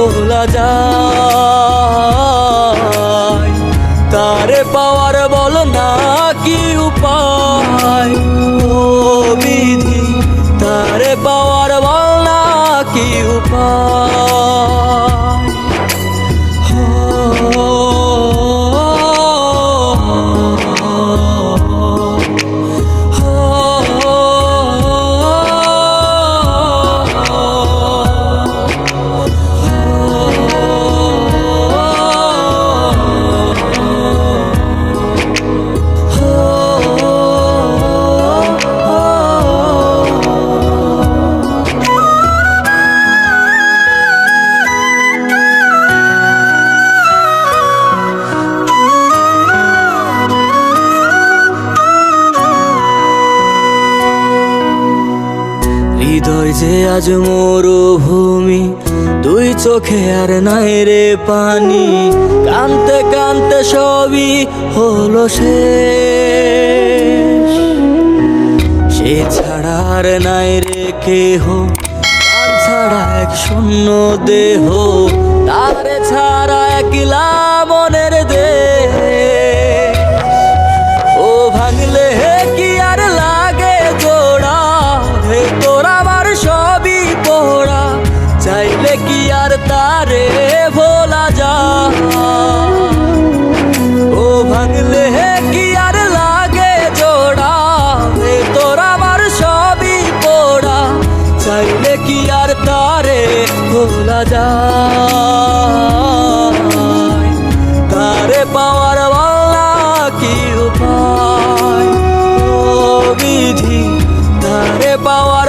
ভোলা যায়। তারে পাওয়ার বল না হৃদয় যে আজ মরুভূমি, দুই চোখে আর নাই রে পানি। কানতে কানতে সবই হলো শেষ। সে ছাড়া আর নাই রে কেহ ছাড়া এক শূন্য দেহ। তারে ছাড়া একলা তারে পাওয়ার বাংলা কি উপায়? বিধি তারে পাওয়ার